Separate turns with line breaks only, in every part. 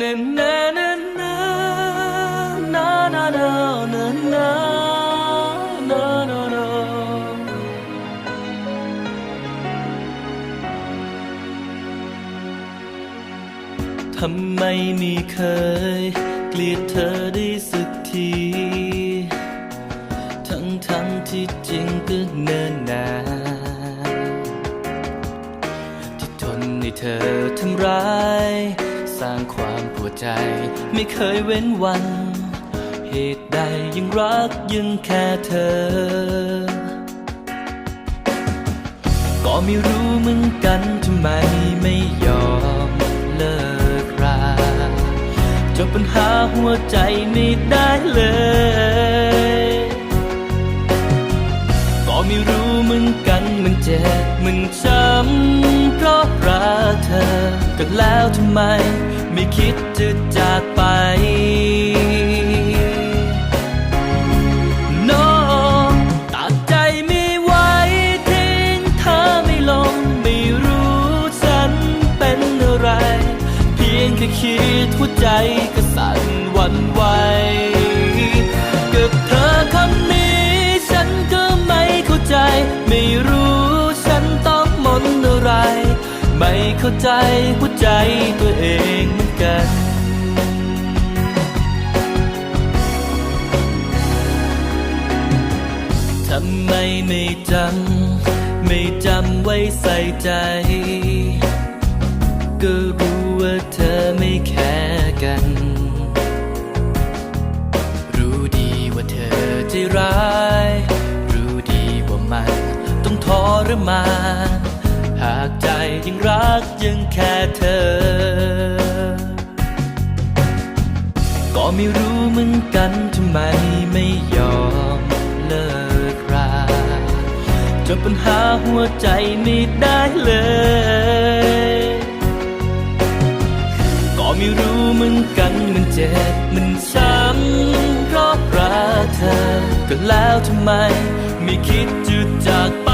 ทำไมไม่เคย เกลียดเธอได้สักที ทั้งทั้งที่จริงก็เนิ่นนานที่ทนให้เธอทำร้าย สร้างความ ใจ ไม่เคยเว้นวัน เหตุใดยังรักยังแค่เธอ ก็ไม่รู้เหมือนกันทำไมไม่ยอมเลิกราจบปัญหาหัวใจไม่ได้เลย ก็ไม่รู้เหมือนกันมันเจ็บมันช้ำ เพราะรักเธอ ก็แล้วทำไม ไม่คิดจะจากไป No ตัดใจไม่ไหวทิ้งเธอไม่ลง ไม่รู้ฉันเป็นอะไร เพียงแค่คิดหัวใจก็สั่นวันไหว เข้าใจหัวใจตัวเองเหมือนกัน ทำไมไม่จำไม่จำไว้ใส่ใจ ก็รู้ว่าเธอไม่แค่กัน รู้ดีว่าเธอใจร้าย รู้ดีว่ามันต้องทรมาน ยังรักยังแค่เธอ ก็ไม่รู้เหมือนกันทำไมไม่ยอมเลิกราจบปัญหาหัวใจไม่ได้เลย ก็ไม่รู้เหมือนกันมันเจ็บมันช้ำเพราะรักเธอ ก็แล้วทำไมไม่คิดจะจากไป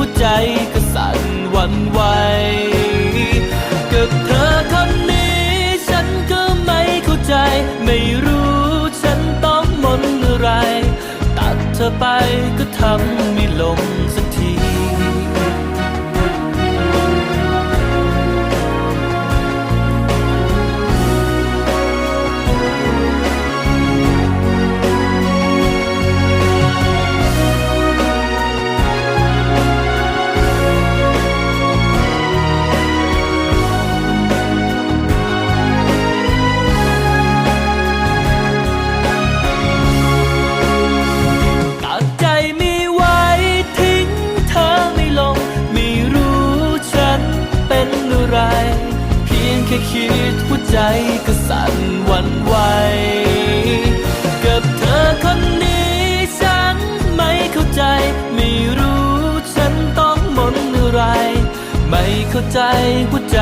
หัวใจก็สั่นวันไหวกับเธอคนนี้ ฉันก็ไม่เข้าใจ ไม่รู้ฉันต้องมนอะไร ตัดเธอไปก็ทำ ค่คิดหัวใจก็สั่นวันไหวกับเธอคนนี้ฉันไม่เข้าใจ ไม่รู้ฉันต้องมนอะไร ไม่เข้าใจหัวใจ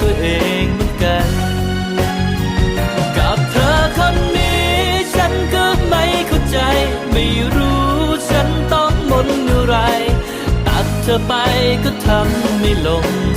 ตัวเองเหมือนกัน กับเธอคนนี้ฉันก็ไม่เข้าใจ ไม่รู้ฉันต้องมนอะไร ตัดเธอไปก็ทำไม่ลง